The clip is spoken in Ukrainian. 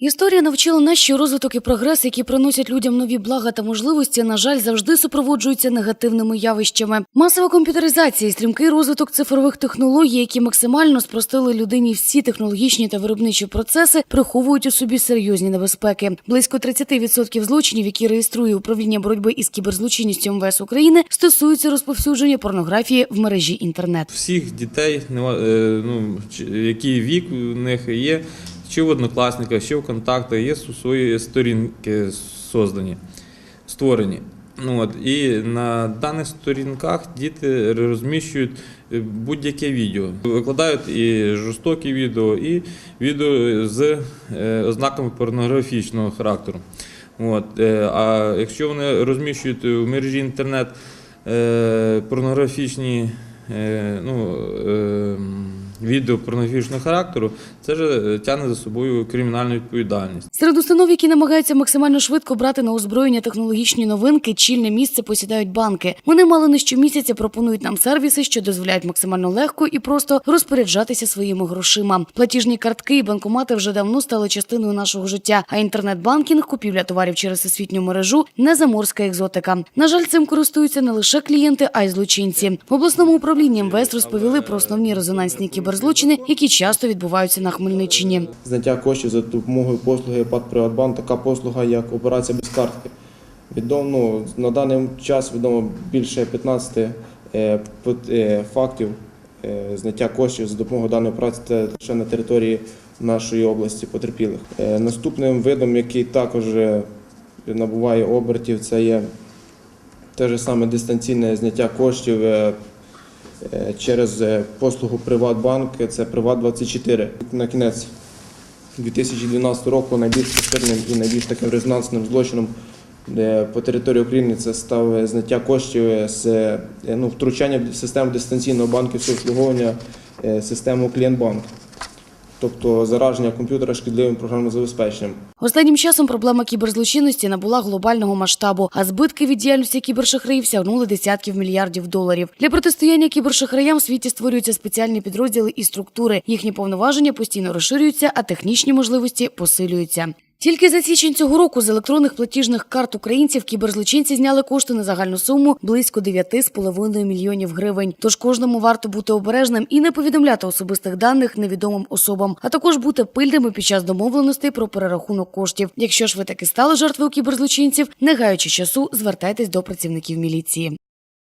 Історія навчила нас, що розвиток і прогрес, які приносять людям нові блага та можливості, на жаль, завжди супроводжуються негативними явищами. Масова комп'ютеризація стрімкий розвиток цифрових технологій, які максимально спростили людині всі технологічні та виробничі процеси, приховують у собі серйозні небезпеки. Близько 30% злочинів, які реєструє управління боротьби із кіберзлочинністю МВС України, стосуються розповсюдження порнографії в мережі інтернет. всіх дітей, е, ну, який вік у них є, чи в однокласниках, чи в контактах, є свої сторінки создані, створені. Ну, от, і на даних сторінках діти розміщують е, будь-яке відео. Викладають і жорстокі відео, і відео з е, ознаками порнографічного характеру. От, е, а якщо вони розміщують в мережі інтернет порнографічні ну, відео порнографічного характеру, це ж е, тягне за собою кримінальну відповідальність. Серед установ, які намагаються максимально швидко брати на озброєння технологічні новинки, чільне місце посідають банки. Вони мало не щомісяця пропонують нам сервіси, що дозволяють максимально легко і просто розпоряджатися своїми грошима. Платіжні картки і банкомати вже давно стали частиною нашого життя. А інтернет-банкінг, купівля товарів через освітню мережу не заморська екзотика. На жаль, цим користуються не лише клієнти, а й злочинці. В обласному управлінні МВС розповіли про основні резонансні кіберзлочини, які часто відбуваються на Хмельниччині. зняття коштів за допомогою послуги ПАД «Приватбанк», така послуга, як операція без картки. Відомо, на даний час відомо більше 15 е, е, фактів е, зняття коштів за допомогою даної операції це лише на території нашої області потерпілих. Наступним видом, який також набуває обертів, це є те ж саме дистанційне зняття коштів через е, послугу Приватбанк, це Приват24. На кінець 2012 року найбільш поширеним і найбільш таким резонансним злочином е, по території України це став е, зняття коштів з е, ну, втручання в систему дистанційного банківського обслуговування е, систему клієнтбанк, тобто зараження комп'ютера шкідливим програмним забезпеченням. Останнім часом проблема кіберзлочинності набула глобального масштабу, а збитки від діяльності кібершахраїв сягнули десятків мільярдів доларів. Для протистояння кібершахраям в світі створюються спеціальні підрозділи і структури. Їхні повноваження постійно розширюються, а технічні можливості посилюються. Тільки за січень цього року з електронних платіжних карт українців кіберзлочинці зняли кошти на загальну суму близько 9,5 мільйонів гривень. Тож кожному варто бути обережним і не повідомляти особистих даних невідомим особам, а також бути пильними під час домовленостей про перерахунок коштів. Якщо ж ви таки стали жертвою кіберзлочинців, не гаючи часу, звертайтесь до працівників міліції.